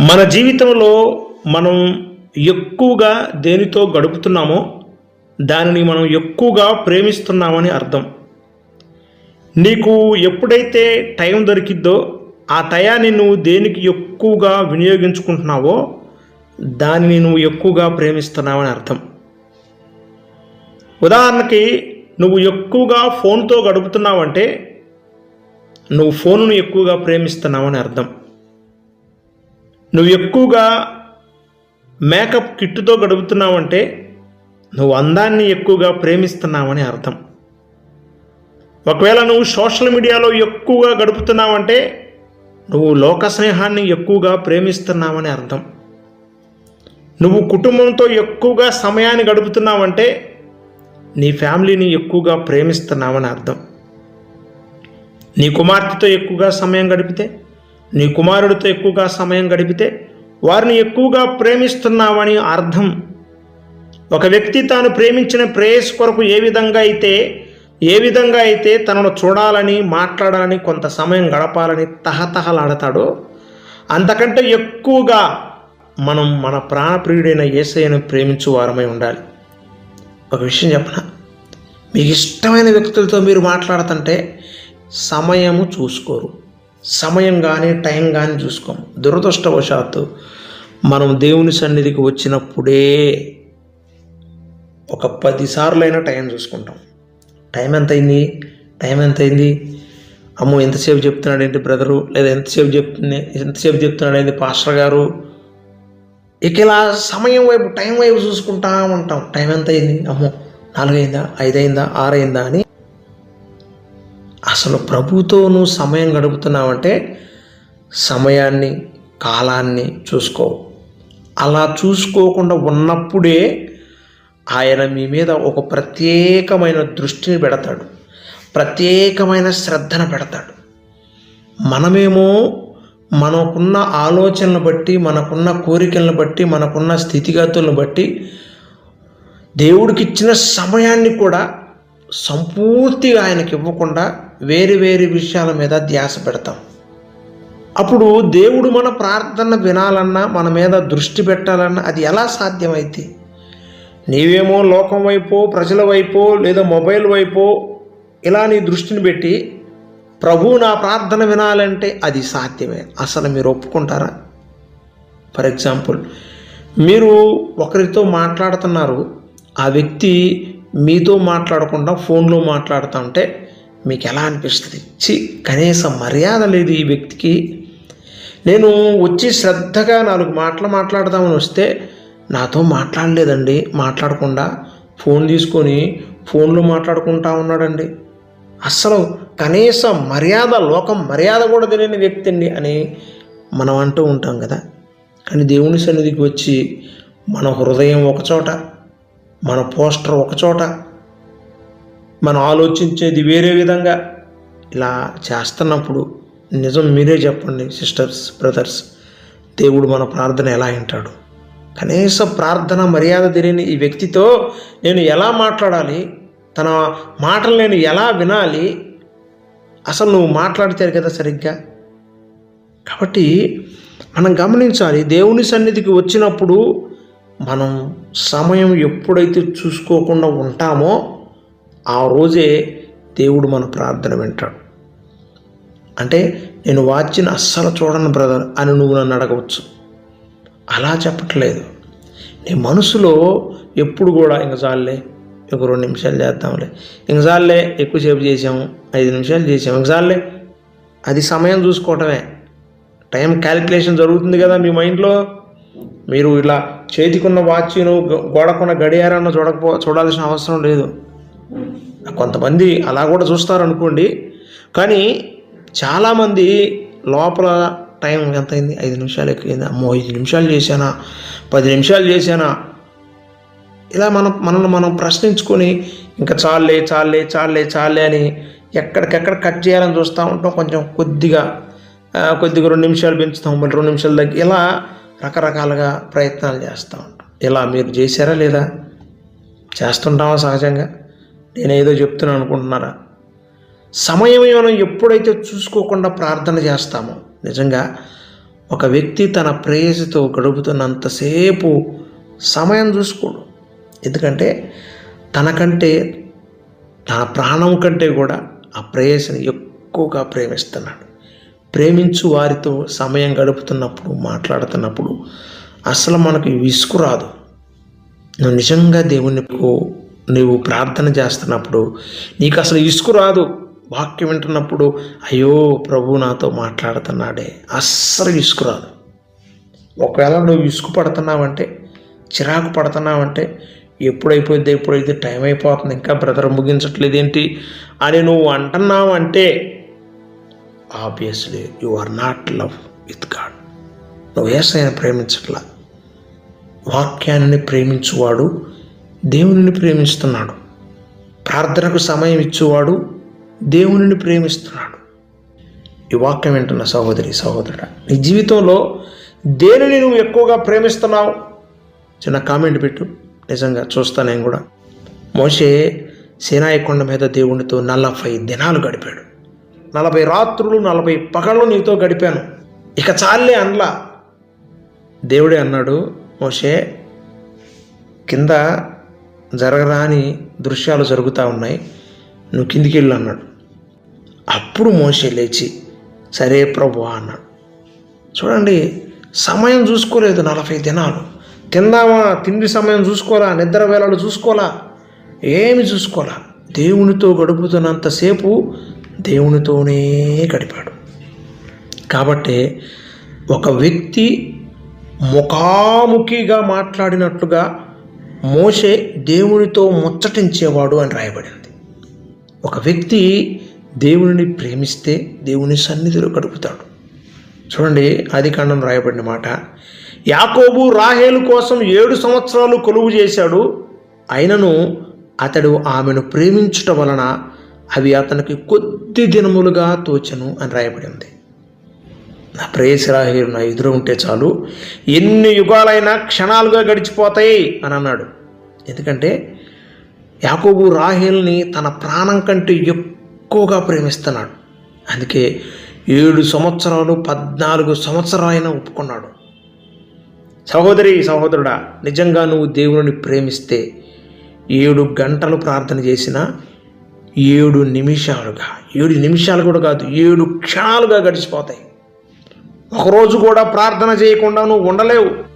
మన జీవితంలో మనం ఎక్కువగా దేనితో గడుపుతున్నామో దానిని మనం ఎక్కువగా ప్రేమిస్తున్నామని అర్థం. నీకు ఎప్పుడైతే టైం దొరికిద్దో ఆ టయాన్ని నువ్వు దేనికి ఎక్కువగా వినియోగించుకుంటున్నావో దానిని నువ్వు ఎక్కువగా ప్రేమిస్తున్నావని అర్థం. ఉదాహరణకి నువ్వు ఎక్కువగా ఫోన్తో గడుపుతున్నావంటే నువ్వు ఫోన్ను ఎక్కువగా ప్రేమిస్తున్నావని అర్థం. నువ్వు ఎక్కువగా మేకప్ కిట్టుతో గడుపుతున్నావంటే నువ్వు అందాన్ని ఎక్కువగా ప్రేమిస్తున్నావని అర్థం. ఒకవేళ నువ్వు సోషల్ మీడియాలో ఎక్కువగా గడుపుతున్నావంటే నువ్వు లోక స్నేహాన్ని ఎక్కువగా ప్రేమిస్తున్నావని అర్థం. నువ్వు కుటుంబంతో ఎక్కువగా సమయాన్ని గడుపుతున్నావంటే నీ ఫ్యామిలీని ఎక్కువగా ప్రేమిస్తున్నావని అర్థం. నీ కుమార్తెతో ఎక్కువగా సమయం గడిపితే నీ కుమారుడితో ఎక్కువగా సమయం గడిపితే వారిని ఎక్కువగా ప్రేమిస్తున్నావని అర్థం. ఒక వ్యక్తి తాను ప్రేమించిన ప్రేయస్ కొరకు ఏ విధంగా అయితే ఏ విధంగా అయితే తనను చూడాలని మాట్లాడాలని కొంత సమయం గడపాలని తహతహలాడతాడో అంతకంటే ఎక్కువగా మనం మన ప్రాణప్రియుడైన ఏసయ్యను ప్రేమించు వారమై ఉండాలి. ఒక విషయం చెప్పనా? మీకు ఇష్టమైన వ్యక్తులతో మీరు మాట్లాడుతుంటే సమయము చూసుకోరు. సమయం కానీ టైం కానీ చూసుకోము దురదృష్టవశాత్తు మనం దేవుని సన్నిధికి వచ్చినప్పుడే ఒక పదిసార్లైనా టైం చూసుకుంటాం. టైం ఎంత అయింది టైం ఎంత అయింది అమ్మో ఎంతసేపు చెప్తున్నాడు ఏంటి బ్రదరు? లేదా ఎంతసేపు చెప్తుంది ఎంతసేపు చెప్తున్నాడు ఏంటి పాస్టర్ గారు? ఇక ఇలా సమయం వైపు టైం వైపు చూసుకుంటా ఉంటాం. టైం ఎంత అయింది అమ్మో నాలుగైందా? ఐదైందా? ఆరైందా అని అసలు ప్రభుతో నువ్వు సమయం గడుపుతున్నావంటే సమయాన్ని కాలాన్ని చూసుకో. అలా చూసుకోకుండా ఉన్నప్పుడే ఆయన మీ మీద ఒక ప్రత్యేకమైన దృష్టిని పెడతాడు. ప్రత్యేకమైన శ్రద్ధను పెడతాడు. మనమేమో మనకున్న ఆలోచనలు బట్టి మనకున్న కోరికలను బట్టి మనకున్న స్థితిగతులను బట్టి దేవుడికి ఇచ్చిన సమయాన్ని కూడా సంపూర్తిగా ఆయనకి ఇవ్వకుండా వేరు వేరు విషయాల మీద ధ్యాస పెడతాం. అప్పుడు దేవుడు మన ప్రార్థన వినాలన్నా మన మీద దృష్టి పెట్టాలన్నా అది ఎలా సాధ్యమైతే? నీవేమో లోకం వైపో ప్రజల వైపో లేదా మొబైల్ వైపో ఇలా నీ దృష్టిని పెట్టి ప్రభు నా ప్రార్థన వినాలంటే అది సాధ్యమే. అసలు మీరు ఒప్పుకుంటారా? ఫర్ ఎగ్జాంపుల్ మీరు ఒకరితో మాట్లాడుతున్నారు ఆ వ్యక్తి మీతో మాట్లాడకుండా ఫోన్లో మాట్లాడుతూ ఉంటే మీకు ఎలా అనిపిస్తుంది? చి కనీసం మర్యాద లేదు ఈ వ్యక్తికి. నేను వచ్చి శ్రద్ధగా నాలుగు మాటలు మాట్లాడదామని వస్తే నాతో మాట్లాడలేదండి మాట్లాడకుండా. ఫోన్ తీసుకొని ఫోన్లో మాట్లాడుకుంటా ఉన్నాడండి. అస్సలు కనీసం మర్యాద లోకం మర్యాద కూడా తెలియని వ్యక్తి అండి అని మనం అంటూ ఉంటాం కదా. కానీ దేవుని సన్నిధికి వచ్చి మన హృదయం ఒకచోట మన పోస్టర్ ఒకచోట మనం ఆలోచించేది వేరే విధంగా ఇలా చేస్తున్నప్పుడు నిజం మీరే చెప్పండి సిస్టర్స్ బ్రదర్స్. దేవుడు మన ప్రార్థన ఎలా వింటాడు? కనీస ప్రార్థన మర్యాద తెలియని ఈ వ్యక్తితో నేను ఎలా మాట్లాడాలి? తన మాటలు నేను ఎలా వినాలి? అసలు నువ్వు మాట్లాడితే కదా సరిగ్గా? కాబట్టి మనం గమనించాలి దేవుని సన్నిధికి వచ్చినప్పుడు మనం సమయం ఎప్పుడైతే చూసుకోకుండా ఉంటామో ఆ రోజే దేవుడు మన ప్రార్థన వింటాడు. అంటే నేను వాచ్ని అస్సలు చూడను బ్రదర్ అని నువ్వు నన్ను అడగవచ్చు. అలా చెప్పట్లేదు. నీ మనసులో ఎప్పుడు కూడా ఇంక చాలులే ఇంక రెండు నిమిషాలు చేద్దాంలే. ఇంక చాలులే ఎక్కువసేపు చేసాము ఐదు నిమిషాలు చేసాము ఇంక చాలులే. అది సమయం చూసుకోవటమే. టైం క్యాలిక్యులేషన్ జరుగుతుంది కదా మీ మైండ్లో? మీరు ఇలా చేతికున్న వాచ్ను గోడకున్న గడియారాన్ని చూడకపో చూడాల్సిన అవసరం లేదు. కొంతమంది అలా కూడా చూస్తారనుకోండి. కానీ చాలామంది లోపల టైం ఎంత అయింది ఐదు నిమిషాలు ఎక్కువైంది? అమ్మో ఐదు నిమిషాలు చేశానా? పది నిమిషాలు చేశానా? ఇలా మనం మనల్ని మనం ప్రశ్నించుకొని ఇంకా చాలే చాలే చాలే చాలే అని ఎక్కడికెక్కడ కట్ చేయాలని చూస్తూ ఉంటాం. కొంచెం కొద్దిగా కొద్దిగా రెండు నిమిషాలు పెంచుతాం మళ్ళీ రెండు నిమిషాలు దగ్గర ఇలా రకరకాలుగా ప్రయత్నాలు చేస్తూ ఉంటాం. ఇలా మీరు చేశారా లేదా? చేస్తుంటామా సహజంగా? నేనేదో చెప్తున్నాను అనుకుంటున్నారా? సమయం మనం ఎప్పుడైతే చూసుకోకుండా ప్రార్థన చేస్తామో నిజంగా ఒక వ్యక్తి తన ప్రేయసితో గడుపుతున్నంతసేపు సమయం చూసుకోడు. ఎందుకంటే తనకంటే తన ప్రాణం కంటే కూడా ఆ ప్రేయసిని ఎక్కువగా ప్రేమిస్తున్నాడు. ప్రేమించు వారితో సమయం గడుపుతున్నప్పుడు మాట్లాడుతున్నప్పుడు అసలు మనకు విసుగు రాదు. నువ్వు నిజంగా దేవునికి నువ్వు ప్రార్థన చేస్తున్నప్పుడు నీకు అసలు ఇసుకు రాదు. వాక్యం వింటున్నప్పుడు అయ్యో ప్రభు నాతో మాట్లాడుతున్నాడే. అస్సలు ఇసుకు రాదు. ఒకవేళ నువ్వు ఇసుకు పడుతున్నావంటే చిరాకు పడుతున్నావంటే ఎప్పుడైపోయింది ఎప్పుడైతే టైం అయిపోతుంది ఇంకా బ్రదర్ ముగించట్లేదు ఏంటి అని నువ్వు అంటున్నావంటే obviously you are not love with God. నువ్వు ఏసైనా ప్రేమించట్లా. వాక్యాన్ని ప్రేమించువాడు దేవునిని ప్రేమిస్తున్నాడు. ప్రార్థనకు సమయం ఇచ్చేవాడు దేవునిని ప్రేమిస్తున్నాడు. ఈ వాక్యం వింటున్న సహోదరి సహోదరుడు నీ జీవితంలో దేనిని నువ్వు ఎక్కువగా ప్రేమిస్తున్నావు? చిన్న కామెంట్ పెట్టు. నిజంగా చూస్తా నేను కూడా. మోషే సేనాయి కొండ మీద దేవునితో నలభై దినాలు గడిపాడు. నలభై రాత్రులు నలభై పగళ్ళు నీతో గడిపాను. ఇక చాలే అనలా. దేవుడే అన్నాడు మోషే కింద జరగరాని దృశ్యాలు జరుగుతూ ఉన్నాయి. నువ్వు కిందికి వెళ్ళు అన్నాడు. అప్పుడు మోసే లేచి సరే ప్రభు అన్నాడు. చూడండి సమయం చూసుకోలేదు నలభై దినాలు. తిందామా? తిండి సమయం చూసుకోవాలా? నిద్ర వేళలు చూసుకోవాలా? ఏమి చూసుకోవాలా? దేవునితో గడుపుతున్నంతసేపు దేవునితోనే గడిపాడు. కాబట్టి ఒక వ్యక్తి ముఖాముఖిగా మాట్లాడినట్లుగా మోషే దేవునితో ముచ్చటించేవాడు అని రాయబడింది. ఒక వ్యక్తి దేవునిని ప్రేమిస్తే దేవుని సన్నిధిలో గడుపుతాడు. చూడండి ఆదికాండం రాయబడిన మాట. యాకోబు రాహేలు కోసం ఏడు సంవత్సరాలు కొలువు చేశాడు. అయినను అతడు ఆమెను ప్రేమించుట వలన అవి అతనికి కొద్ది దినములుగా తోచను అని రాయబడింది. నా ప్రేయసిరాహేలు నా ఎదురు ఉంటే చాలు. ఎన్ని యుగాలైనా క్షణాలుగా గడిచిపోతాయి అని అన్నాడు. ఎందుకంటే యాకోబు రాహిల్ని తన ప్రాణం కంటే ఎక్కువగా ప్రేమిస్తున్నాడు. అందుకే ఏడు సంవత్సరాలు పద్నాలుగు సంవత్సరాలైనా ఒప్పుకున్నాడు. సహోదరి సహోదరుడా నిజంగా నువ్వు దేవుని ప్రేమిస్తే ఏడు గంటలు ప్రార్థన చేసినా ఏడు నిమిషాలుగా ఏడు నిమిషాలు కూడా కాదు ఏడు క్షణాలుగా గడిచిపోతాయి. ఒకరోజు కూడా ప్రార్థన చేయకుండా నువ్వు ఉండలేవు.